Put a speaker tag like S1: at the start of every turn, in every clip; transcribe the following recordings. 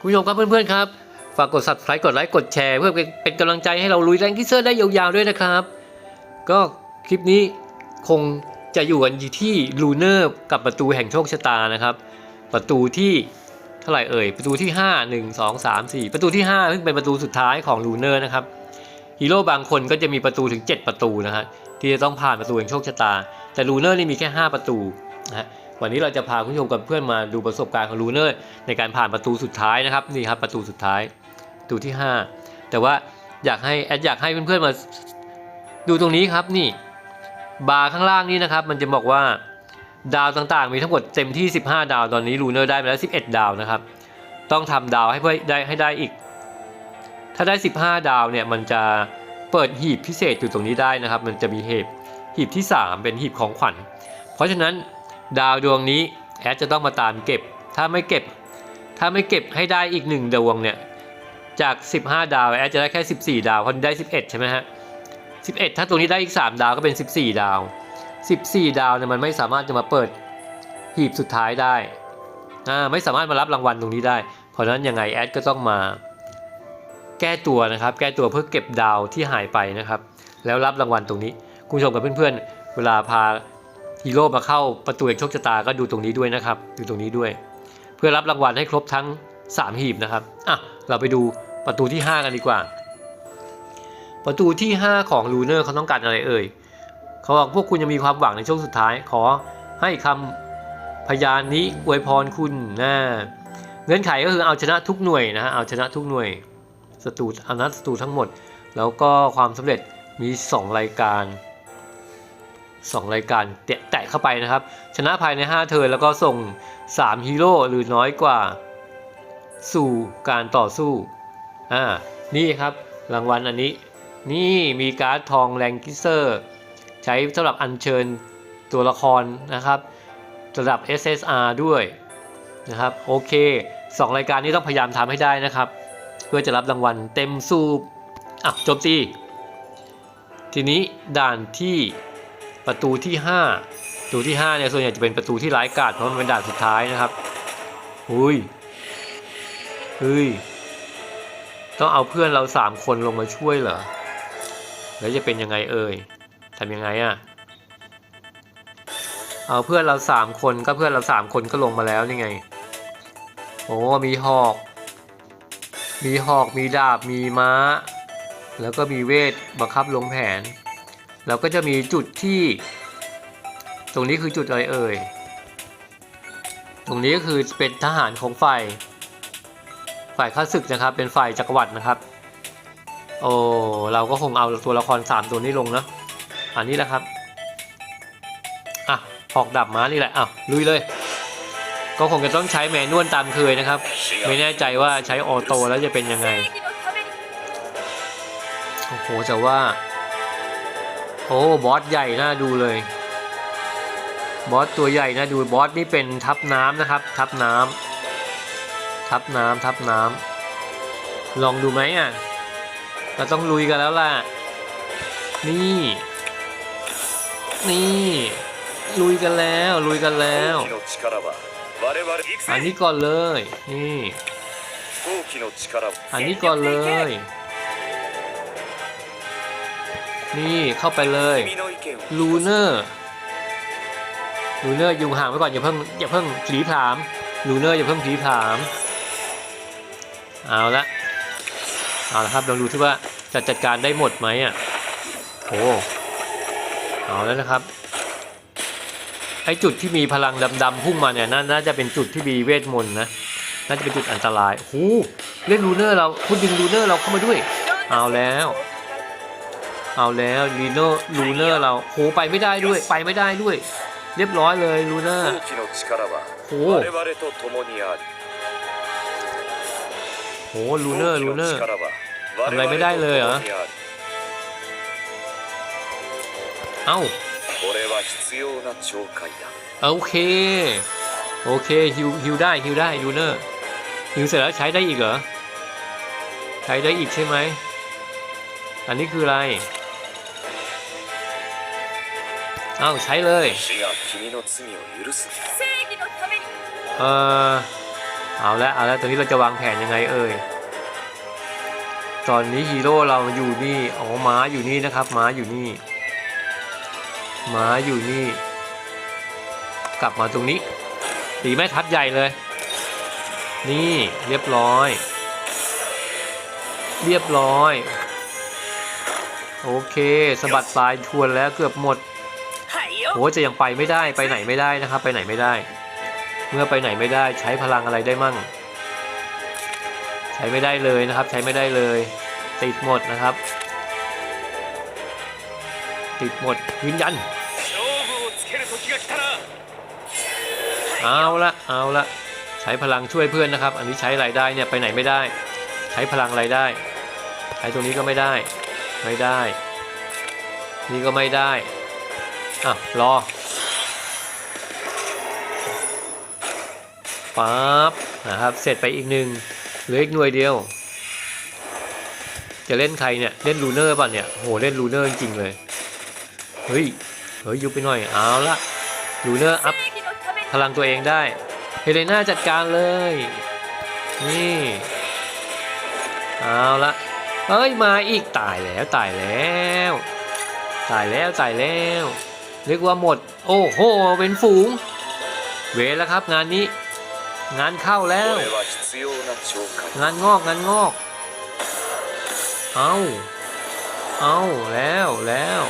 S1: คุณผู้ชมครับเพื่อนๆครับ ฝากกด subscribe กดไลค์กดแชร์เพื่อเป็นเป็นกำลังใจให้เราลุยแรงคิเซอร์ได้ยาวๆด้วยนะครับ ก็คลิปนี้คงจะอยู่กันที่ลูเนอร์กับประตูแห่งโชคชะตานะครับ ประตูที่เท่าไหร่เอ่ยประตูที่ 5 1 2 3 4 ประตูที่5ซึ่งเป็นประตูสุดท้ายของลูเนอร์นะครับฮีโร่บางคนก็จะมีประตูถึง 7 ประตูนะฮะที่จะต้องผ่านประตูแห่งโชคชะตา แต่ลูเนอร์นี่มีแค่ 5 ประตูนะฮะ วันนี้เราจะพาคุณผู้ชมกับเพื่อนมาดูประสบการณ์ของลูเนอร์ในการผ่านประตูสุดท้ายนะครับนี่ครับประตูสุดท้ายประตูที่ 5 แต่ว่าอยากให้แอดอยากให้เพื่อนๆมาดูตรงนี้ครับนี่บาร์ข้างล่างนี้นะครับ มันจะบอกว่าดาวต่างๆ มีทั้งหมดเต็มที่ 15 ดาวตอนนี้ลูเนอร์ได้ไปแล้ว 11 ดาวนะครับ ต้องทำดาวให้เพื่อได้ให้ได้อีก ถ้าได้ 15 ดาวเนี่ยมันจะเปิดหีบพิเศษอยู่ตรงนี้ได้นะครับ มันจะมีหีบหีบที่ 3 เป็นหีบของขวัญ เพราะฉะนั้น ดาวดวงนี้แอดจะต้องมาตามเก็บ ถ้าไม่เก็บ ถ้าไม่เก็บให้ได้อีกหนึ่งดวงเนี่ย จาก 15 ดาวแอดจะได้แค่ 14 ดาวเพราะได้ 11 ใช่ไหมฮะ11 ถ้าตรงนี้ได้อีก 3 ดาวก็เป็น 14 ดาว 14 ดาวเนี่ยมันไม่สามารถจะมาเปิดหีบสุดท้ายได้อาไม่สามารถมารับรางวัลตรงนี้ได้ เพราะฉะนั้นยังไงแอดก็ต้องมา แก้ตัวนะครับ แก้ตัวเพื่อเก็บดาวที่หายไปนะครับ แล้วรับรางวัลตรงนี้ คุณผู้ชมกับเพื่อนๆเวลาพา ฮีโร่มาเข้าประตูแห่งโชคชะตาก็ดูตรงนี้ด้วยนะครับ ดูตรงนี้ด้วย เพื่อรับรางวัลให้ครบทั้ง 3 หีบนะครับอะเราไปดูประตูที่ 5 กันดีกว่า ประตูที่ 5 ของลูเนอร์เขาต้องการอะไรเอ่ยเขาบอกพวกคุณยังมีความหวังในช่วงสุดท้าย ขอให้คำพยานนี้อวยพรคุณนะเงื่อนไขก็คือเอาชนะทุกหน่วยนะฮะเอาชนะทุกหน่วยศัตรูเอาชนะศัตรูทั้งหมด แล้วก็ความสำเร็จมี 2 รายการ 2 รายการแตะเข้าไปนะครับ ชนะภายใน 5 เทิร์นแล้วก็ส่ง 3 ฮีโร่หรือน้อยกว่า สู่การต่อสู้อ่านี่ครับรางวัลอันนี้ นี่มีการ์ดทองแรงกิเซอร์ ใช้สำหรับอัญเชิญตัวละครนะครับระดับ SSR ด้วยนะครับโอเค 2 รายการนี้ต้องพยายามทำให้ได้นะครับ เพื่อจะรับรางวัลเต็มสูบอะจบตีทีนี้ด่านที่ ประตูที่ 5 ประตูที่5เนี่ยส่วนใหญ่จะเป็นประตูที่ร้ายกาจเพราะมันเป็นด่านสุดท้ายนะครับหุยเฮ้ยต้องเอาเพื่อนเราสามคนลงมาช่วยเหรอแล้วจะเป็นยังไงเอ่ยทำยังไงอะ่ะเอาเพื่อนเราสามคนก็เพื่อนเราสามคนก็ลงมาแล้วนี่ไงโอ้มีหอก มีหอกมีดาบมีม้า แล้วก็มีเวทบังคับลงแผน แล้วก็จะมีจุดที่ ตรงนี้คือจุดอะไรเอ่ย ตรงนี้ก็คือเป็นทหารของฝ่าย ฝ่ายข้าศึกนะครับ เป็นฝ่ายจักรวรรดินะครับ โอ้เราก็คงเอาตัวละคร 3 ตัวนี้ลงนะอันนี้แหละครับ อะหอกดับม้านี่แหละอะลุยเลย ก็คงจะต้องใช้แมนนวลตามเคยนะครับ ไม่แน่ใจว่าใช้ออโต้แล้วจะเป็นยังไง โอ้โหแต่ว่า โอ้บอสใหญ่น่าดูเลย บอสตัวใหญ่น่าดูบอสนี่เป็นทับน้ำนะครับ ทับน้ำทับน้ำทับน้ำลองดูไหมอะเราต้องลุยกันแล้วล่ะ นี่ นี่ ลุยกันแล้ว ลุยกันแล้ว อันนี้ก่อนเลย นี่ อันนี้ก่อนเลย นี่เข้าไปเลยลูเนอร์ลูเนอร์อยู่ห่างไว้ก่อนอย่าเพิ่งอย่าเพิ่งผีถามลูเนอร์อย่าเพิ่งผีถาม เอาละเอาละครับลองดูที่ว่าจะจัดการได้หมดไหมอะโอ้เอาแล้วนะครับไอจุดที่มีพลังดำๆพุ่งมาเนี่ยน่าจะเป็นจุดที่มีเวทมนต์นะน่าจะเป็นจุดอันตรายโอ้เล่นลูเนอร์เราคุณดึงลูเนอร์เราเข้ามาด้วย เอาแล้ว เอาแล้วลีโน่ลูเนอร์เราโหไปไม่ได้ด้วยไปไม่ได้ด้วย เรียบร้อยเลยลูเนอร์
S2: โห
S1: โหลูเนอร์ลูเนอร์ทำอะไรไม่ได้เลยเหรอเอ้าโอเค โอเคฮิวฮิวได้ฮิวได้ลูเนอร์ฮิวเสร็จแล้วใช้ได้อีกเหรอ ใช้ได้อีกใช่ไหมอันนี้คืออะไร เอาใช้เลยเออเอาละเอาละตอนนี้เราจะวางแผนยังไงเอ่ยตอนนี้ฮีโร่เราอยู่นี่อ๋อม้าอยู่นี่นะครับม้าอยู่นี่ม้าอยู่นี่ กลับมาตรงนี้ตีไม้ทับใหญ่เลย นี่เรียบร้อย เรียบร้อย โอเคสะบัดสายทวนแล้วเกือบหมด โอ้จะยังไปไม่ได้ไปไหนไม่ได้นะครับ ไปไหนไม่ได้ เมื่อไปไหนไม่ได้ใช้พลังอะไรได้มั่ง ใช้ไม่ได้เลยนะครับ ใช้ไม่ได้เลย ติดหมดนะครับ ติดหมดยืนยันเอาละเอาละใช้พลังช่วยเพื่อนนะครับ อันนี้ใช้รายได้เนี่ยไปไหนไม่ได้ ใช้พลังรายได้ ใช้ตรงนี้ก็ไม่ได้ ไม่ได้ นี่ก็ไม่ได้ อะ รอปั๊บนะครับ เสร็จไปอีกหนึ่งเหลืออีกหน่วยเดียว จะเล่นใครเนี่ย เล่นลูเนอร์ป่ะเนี่ยโหเล่นลูเนอร์จริงเลย เฮ้ย เฮ้ยยุบไปหน่อย เอาละลูเนอร์อัพพลังตัวเองได้เฮเลน่าจัดการเลย นี่ เอาละเอ้ย มาอีกตายแล้วตายแล้ว ตายแล้วตายแล้ว เรียกว่าหมด โอ้โห เป็นฝูง เวแล้วครับงานนี้ งานเข้าแล้ว งานงอกงานงอก เอาเอาแล้วแล้ว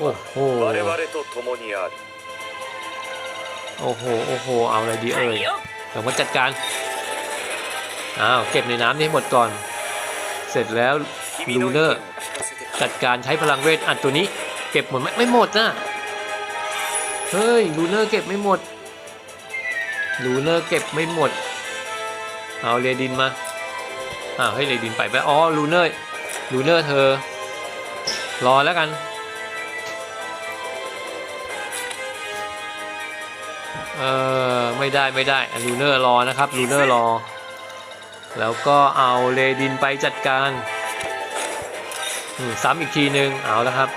S2: โอ้โห
S1: โอ้โห โอ้โห เอาอะไรดีเอ่ยเดี๋ยวมาจัดการ อ้าว เก็บในน้ำนี้หมดก่อน เสร็จแล้วลูเนอร์ จัดการใช้พลังเวทอัดตัวนี้ เก็บหมดไหมไม่หมดนะเฮ้ยลูเนอร์เก็บไม่หมดลูเนอร์เก็บไม่หมด เอาเรดินมาอ้าวให้เรดินไปไปอ๋อลูเนอร์ลูเนอร์เธอ รอแล้วกันเออไม่ได้ไม่ได้ลูเนอร์รอนะครับลูเนอร์รอ แล้วก็เอาเรดินไปจัดการ ซ้ำอีกทีหนึ่งเอาแล้วครับ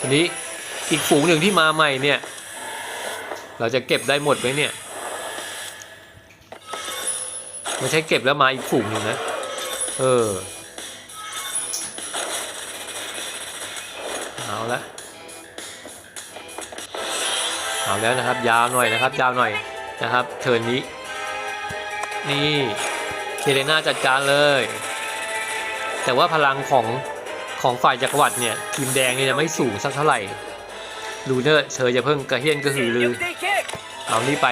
S1: ทีนี้อีกฝูงหนึ่งที่มาใหม่เนี่ย เราจะเก็บได้หมดไหมเนี่ยไม่ใช่เก็บแล้วมาอีกฝูงหนึ่งนะ เออ เอาละเอาแล้วนะครับ ยาวหน่อยนะครับ ยาวหน่อยนะครับ เทิร์นนี้ นี่เทเลนาจัดการเลย แต่ว่าพลังของ ของฝ่ายจักรวรรดิเนี่ยทีมแดงเนี่ยไม่สูงสักเท่าไหร่ลูเนอร์เธอจะเพิ่งกระเฮียนก็หือรือเอานี่ไป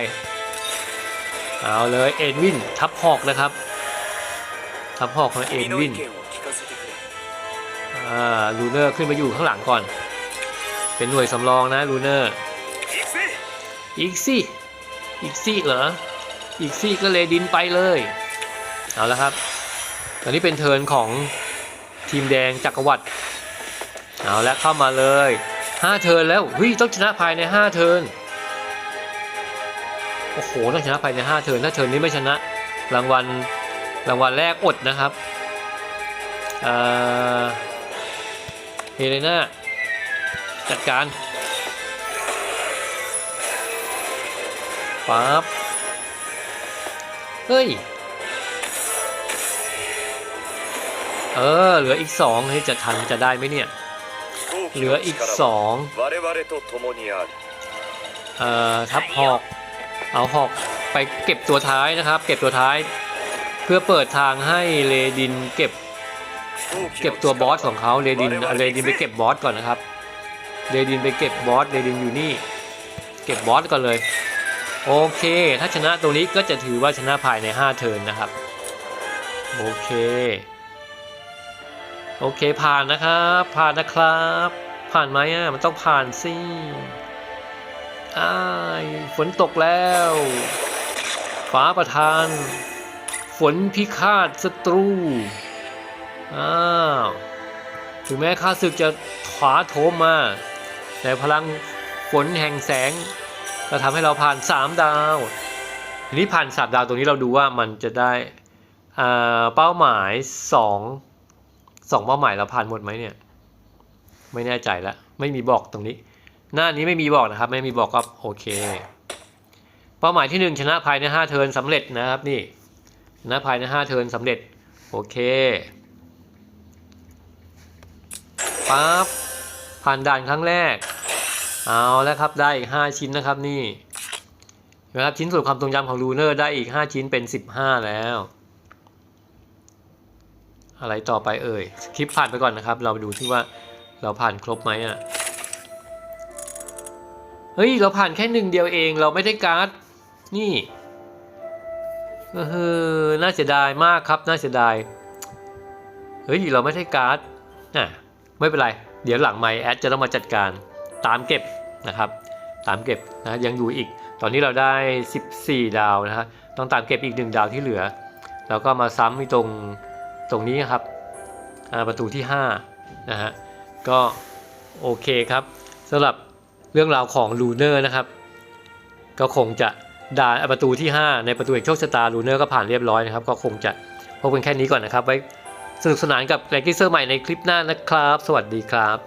S1: เอาเลยเอ็นวินทับหอกนะครับ ทับหอกของเอ็นวินอ่าลูเนอร์ขึ้นมาอยู่ข้างหลังก่อน เป็นหน่วยสำรองนะลูเนอร์อีกซี่อีกซี่เหรออีกซี่ก็เลยดินไปเลย เอาแล้วครับ ตอนนี้เป็นเทิร์นของ ทีมแดงจักรวรรดิเอาละเข้ามาเลยห้าเทิร์นแล้วเฮ้ยต้องชนะภายในห้าเทิร์นโอ้โหต้องชนะภายในห้าเทิร์นถ้าเทิร์นนี้ไม่ชนะ รางวัลรางวัลแรกอดนะครับเออเฮเลนาจัดการปั๊บเฮ้ย เออ เหลืออีกสองให้จะทันจะได้ไหมเนี่ย เหลืออีกสองเอ่อทับหอก เอาหอกไปเก็บตัวท้ายนะครับ เก็บตัวท้าย เพื่อเปิดทางให้เลดินเก็บ เก็บตัวบอสของเขาเลดินเลดินไปเก็บบอสก่อนนะครับเลดินไปเก็บบอสเลดินอยู่นี่ เก็บบอสก่อนเลย โอเค ถ้าชนะตรงนี้ก็จะถือว่าชนะภายใน 5 เทิร์นนะครับ โอเค โอเคผ่านนะครับ ผ่านนะครับ ผ่านไหมอะมันต้องผ่านสิอ้ายฝนตกแล้ว ฟ้าประทาน ฝนพิฆาตศัตรู อ้าวถึงแม้ข้าศึกจะถาโถมมา แต่พลังฝนแห่งแสงจะทำให้เราผ่าน 3 ดาว ทีนี้ผ่าน3ดาวตรงนี้เราดูว่ามันจะได้อ่าเป้าหมาย 2 2เป้าหมายเราผ่านหมดไหมเนี่ย ไม่แน่ใจละไม่มีบอกตรงนี้ หน้านี้ไม่มีบอกนะครับ ไม่มีบอกก็โอเค เป้าหมายที่หนึ่งชนะภายในห้าเทิร์นสำเร็จนะครับนี่ชนะภายในห้าเทิร์นสำเร็จโอเคปั๊บผ่านด่านครั้งแรก เอาแล้วครับได้อีก 5 ชิ้นนะครับนี่นะครับชิ้นส่วนความทรงจำของลูเนอร์ได้อีก 5 ชิ้นเป็น 15 แล้ว อะไรต่อไปเอ่ย คลิปผ่านไปก่อนนะครับ เราดูที่ว่าเราผ่านครบไหมอะ เฮ้ย เราผ่านแค่หนึ่งเดียวเอง เราไม่ได้การ์ด นี่เออน่าเสียดายมากครับ น่าเสียดาย เฮ้ย เราไม่ได้การ์ดน่ะไม่เป็นไร เดี๋ยวหลังไมแอดจะต้องมาจัดการตามเก็บนะครับ ตามเก็บนะยังอยู่อีก ตอนนี้เราได้ 14 ดาวนะฮะ ต้องตามเก็บอีกหนึ่งดาวที่เหลือ แล้วก็มาซ้ำที่ตรง ตรงนี้ครับประตูที่5นะฮะก็โอเคครับสำหรับเรื่องราวของลูเนอร์นะครับ ก็คงจะด่านประตูที่ 5 ในประตูแห่งโชคชะตาลูเนอร์ก็ผ่านเรียบร้อยนะครับ ก็คงจะพบกันแค่นี้ก่อนนะครับ ไว้สนุกสนานกับแรงกิ้เซอร์ใหม่ในคลิปหน้านะครับ สวัสดีครับ